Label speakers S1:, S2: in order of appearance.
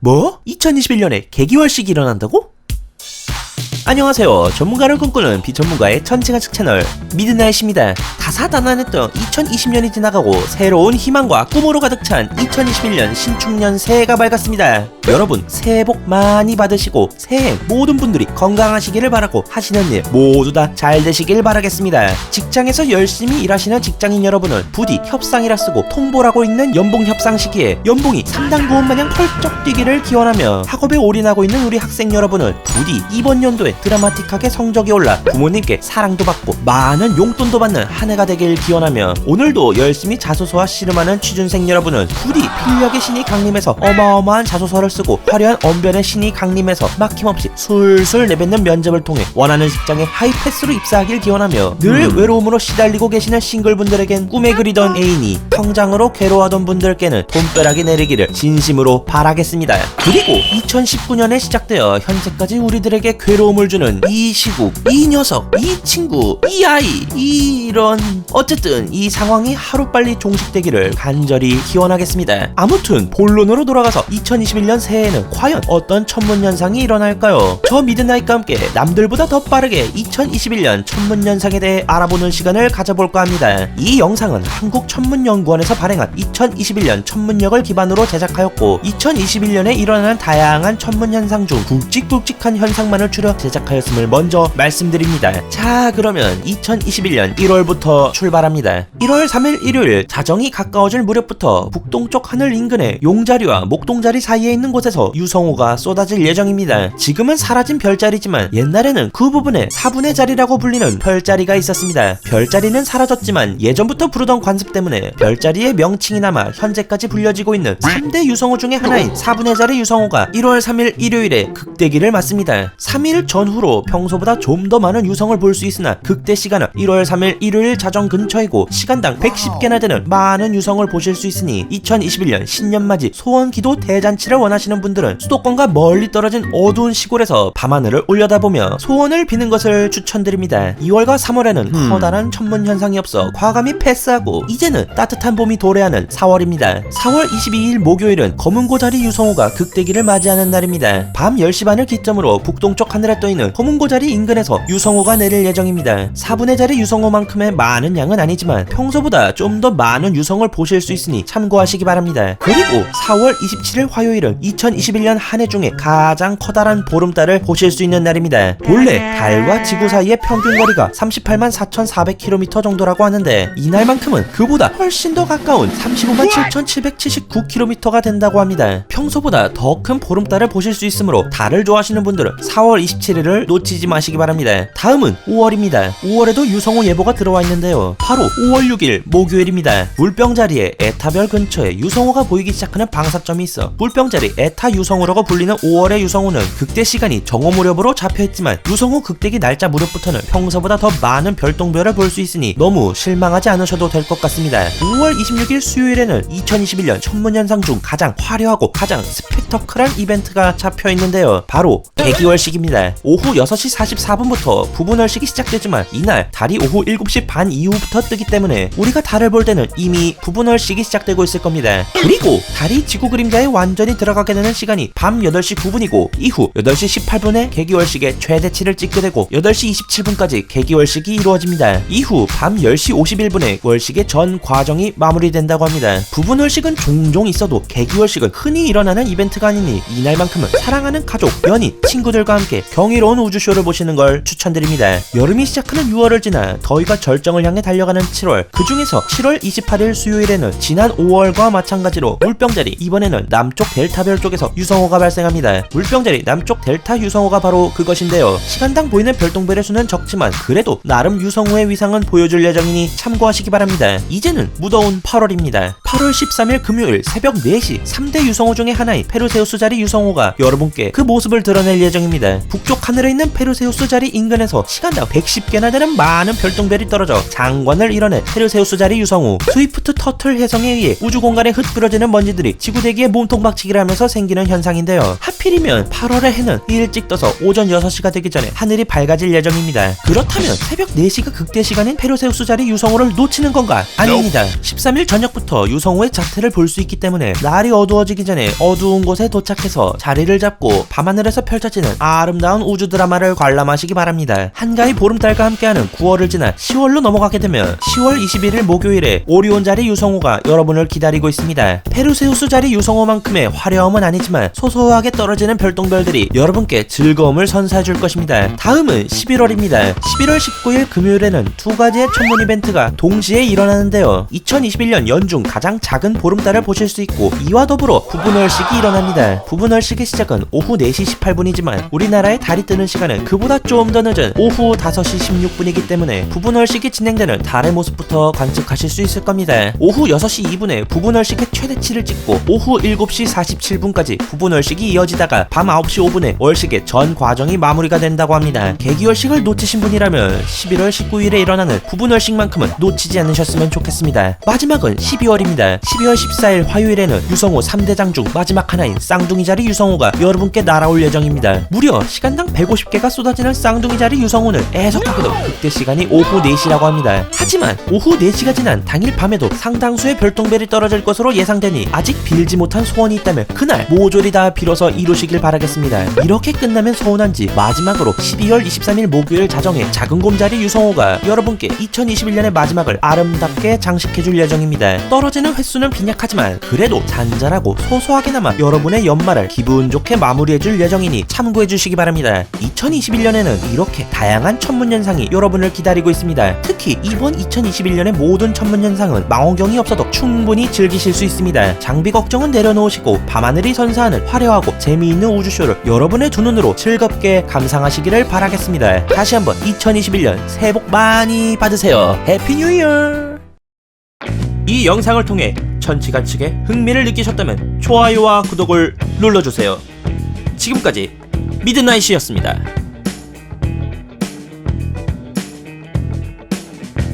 S1: 뭐? 2021년에 개기월식이 일어난다고? 안녕하세요. 전문가를 꿈꾸는 비전문가의 천체가측 채널 미드나잇입니다. 다사다난했던 2020년이 지나가고 새로운 희망과 꿈으로 가득 찬 2021년 신축년 새해가 밝았습니다. 여러분 새해 복 많이 받으시고 새해 모든 분들이 건강하시기를 바라고 하시는 일 모두 다 잘 되시길 바라겠습니다. 직장에서 열심히 일하시는 직장인 여러분은 부디 협상이라 쓰고 통보라고 있는 연봉 협상 시기에 연봉이 상당 부분 마냥 펄쩍 뛰기를 기원하며 학업에 올인하고 있는 우리 학생 여러분은 부디 이번 연도에 드라마틱하게 성적이 올라 부모님께 사랑도 받고 많은 용돈도 받는 한 해가 되길 기원하며 오늘도 열심히 자소서와 씨름하는 취준생 여러분은 부디 필력의 신이 강림해서 어마어마한 자소서를 쓰고 화려한 언변의 신이 강림해서 막힘없이 술술 내뱉는 면접을 통해 원하는 직장에 하이패스로 입사하길 기원하며 늘 외로움으로 시달리고 계시는 싱글분들에겐 꿈에 그리던 애인이 성장으로 괴로워하던 분들께는 돈벼락이 내리기를 진심으로 바라겠습니다. 그리고 2019년에 시작되어 현재까지 우리들에게 괴로움을 주는 이 시국, 이 녀석, 이 친구, 이 아이, 이런 어쨌든 이 상황이 하루빨리 종식되기를 간절히 기원하겠습니다. 아무튼 본론으로 돌아가서 2021년 새해에는 과연 어떤 천문현상이 일어날까요? 저 미드나잇과 함께 남들보다 더 빠르게 2021년 천문현상에 대해 알아보는 시간을 가져볼까 합니다. 이 영상은 한국천문연구원에서 발행한 2021년 천문력을 기반으로 제작하였고 2021년에 일어나는 다양한 천문현상 중 굵직굵직한 현상만을 추려 제작하였음을 먼저 말씀드립니다. 자 그러면 2021년 1월부터 출발합니다. 1월 3일 일요일 자정이 가까워질 무렵부터 북동쪽 하늘 인근의 용자리와 목동자리 사이에 있는 곳에서 유성호가 쏟아질 예정입니다. 지금은 사라진 별자리지만 옛날에는 그 부분에 사분의 자리라고 불리는 별자리가 있었습니다. 별자리는 사라졌지만 예전부터 부르던 관습 때문에 별자리의 명칭이 남아 현재까지 불려지고 있는 3대 유성호 중에 하나인 사분의 자리 유성호가 1월 3일 일요일에 극 대기를 맞습니다. 3일 전후로 평소보다 좀 더 많은 유성을 볼 수 있으나 극대 시간은 1월 3일 일요일 자정 근처이고 시간당 110개나 되는 많은 유성을 보실 수 있으니 2021년 신년맞이 소원 기도 대잔치를 원하시는 분들은 수도권과 멀리 떨어진 어두운 시골에서 밤하늘을 올려다보며 소원을 비는 것을 추천드립니다. 2월과 3월에는 커다란 천문 현상이 없어 과감히 패스하고 이제는 따뜻한 봄이 도래하는 4월입니다. 4월 22일 목요일은 검은고자리 유성호가 극대기를 맞이하는 날입니다. 밤 10시 반을 기점으로 북동쪽 하늘에 떠있는 검은고자리 인근에서 유성호가 내릴 예정입니다. 4분의 자리 유성호만큼의 많은 양은 아니지만 평소보다 좀 더 많은 유성을 보실 수 있으니 참고하시기 바랍니다. 그리고 4월 27일 화요일은 2021년 한 해 중에 가장 커다란 보름달을 보실 수 있는 날입니다. 본래 달과 지구 사이의 평균 거리가 38만 4,400km 정도라고 하는데 이날만큼은 그보다 훨씬 더 가까운 35만 7,779km가 된다고 합니다. 평소보다 더 큰 보름달을 보실 수 있으므로 달을 좋아하시는 분들은 4월 27일을 놓치지 마시기 바랍니다. 다음은 5월입니다. 5월에도 유성호 예보가 들어와 있는데요. 바로 5월 6일 목요일입니다. 물병자리에 에타별 근처에 유성호가 보이기 시작하는 방사점이 있어 물병자리 에타 유성호라고 불리는 5월의 유성호는 극대 시간이 정오 무렵으로 잡혀있지만 유성호 극대기 날짜 무렵부터는 평소보다 더 많은 별똥별을 볼 수 있으니 너무 실망하지 않으셔도 될 것 같습니다. 5월 26일 수요일에는 2021년 천문현상 중 가장 화려하고 가장 스펙터클한 이벤트가 잡혀 있는데요. 바로 개기월식입니다. 오후 6시 44분부터 부분월식이 시작되지만 이날 달이 오후 7시 반 이후부터 뜨기 때문에 우리가 달을 볼 때는 이미 부분월식이 시작되고 있을 겁니다. 그리고 달이 지구 그림자에 완전히 들어가게 되는 시간이 밤 8시 9분이고 이후 8시 18분에 개기월식의 최대치를 찍게 되고 8시 27분까지 개기월식이 이루어집니다. 이후 밤 10시 51분에 월식의 전 과정이 마무리된다고 합니다. 부분월식은 종종 있어도 개기월식은 흔히 일어나는 이벤트가 아니니 이날만큼은 사랑하는 가족, 연인, 친구들과 함께 경이로운 우주쇼를 보시는 걸 추천드립니다. 여름이 시작하는 6월을 지나 더위가 절정을 향해 달려가는 7월 그 중에서 7월 28일 수요일에는 지난 5월과 마찬가지로 물병자리 이번에는 남쪽 델타별 쪽에서 유성호가 발생합니다. 물병자리 남쪽 델타 유성호가 바로 그것인데요. 시간당 보이는 별똥별의 수는 적지만 그래도 나름 유성호의 위상은 보여줄 예정이니 참고하시기 바랍니다. 이제는 무더운 8월입니다. 8월 13일 금요일 새벽 4시 3대 유성호 중에 하나인 페르세우스 자리 유성호가 여러분께 그 모습 모습을 드러낼 예정입니다. 북쪽 하늘에 있는 페르세우스 자리 인근에서 시간당 110개나 되는 많은 별똥별이 떨어져 장관을 이뤄낸 페르세우스 자리 유성우 스위프트 터틀 해성에 의해 우주 공간에 흩뿌려지는 먼지들이 지구 대기에 몸통 박치기를 하면서 생기는 현상인데요. 하필이면 8월의 해는 일찍 떠서 오전 6시가 되기 전에 하늘이 밝아질 예정입니다. 그렇다면 새벽 4시가 극대 시간인 페르세우스 자리 유성우를 놓치는 건가? 아닙니다. 13일 저녁부터 유성우의 자태를 볼 수 있기 때문에 날이 어두워지기 전에 어두운 곳에 도착해서 자리를 잡고 밤하늘 에서 펼쳐지는 아름다운 우주 드라마를 관람하시기 바랍니다. 한가위 보름달과 함께하는 9월을 지나 10월로 넘어가게 되면 10월 21일 목요일에 오리온 자리 유성우가 여러분을 기다리고 있습니다. 페르세우스 자리 유성우만큼의 화려함은 아니지만 소소하게 떨어지는 별똥별들이 여러분께 즐거움을 선사해 줄 것입니다. 다음은 11월입니다. 11월 19일 금요일에는 두 가지의 천문 이벤트가 동시에 일어나는데요. 2021년 연중 가장 작은 보름달을 보실 수 있고 이와 더불어 부분월식이 일어납니다. 부분월식의 시작은 오후 4시 18분이지만 우리나라의 달이 뜨는 시간은 그보다 좀 더 늦은 오후 5시 16분이기 때문에 부분월식이 진행되는 달의 모습부터 관측하실 수 있을 겁니다. 오후 6시 2분에 부분월식의 최대치를 찍고 오후 7시 47분까지 부분월식이 이어지다가 밤 9시 5분에 월식의 전 과정이 마무리가 된다고 합니다. 개기월식을 놓치신 분이라면 11월 19일에 일어나는 부분월식만큼은 놓치지 않으셨으면 좋겠습니다. 마지막은 12월입니다. 12월 14일 화요일에는 유성호 3대장 중 마지막 하나인 쌍둥이 자리 유성호가 여러분께 날아 올 예정입니다. 무려 시간당 150개가 쏟아지는 쌍둥이 자리 유성호는 애석하게도 그때 시간이 오후 4시라고 합니다. 하지만 오후 4시가 지난 당일 밤에도 상당수의 별똥별이 떨어질 것으로 예상되니 아직 빌지 못한 소원이 있다면 그날 모조리 다 빌어서 이루시길 바라겠습니다. 이렇게 끝나면 서운한지 마지막으로 12월 23일 목요일 자정에 작은 곰자리 유성호가 여러분께 2021년의 마지막을 아름답게 장식해줄 예정입니다. 떨어지는 횟수는 빈약하지만 그래도 잔잔하고 소소하게나마 여러분의 연말을 기분 좋게 마무리해줄 예정이니 참고해 주시기 바랍니다. 2021년에는 이렇게 다양한 천문 현상이 여러분을 기다리고 있습니다. 특히 이번 2021년의 모든 천문 현상은 망원경이 없어도 충분히 즐기실 수 있습니다. 장비 걱정은 내려놓으시고 밤하늘이 선사하는 화려하고 재미있는 우주쇼를 여러분의 두 눈으로 즐겁게 감상하시기를 바라겠습니다. 다시 한번 2021년 새해 복 많이 받으세요. 해피 뉴 이어! 이 영상을 통해 천치가 측에 흥미를 느끼셨다면 좋아요와 구독을 눌러주세요. 지금까지 미드나잇이었습니다.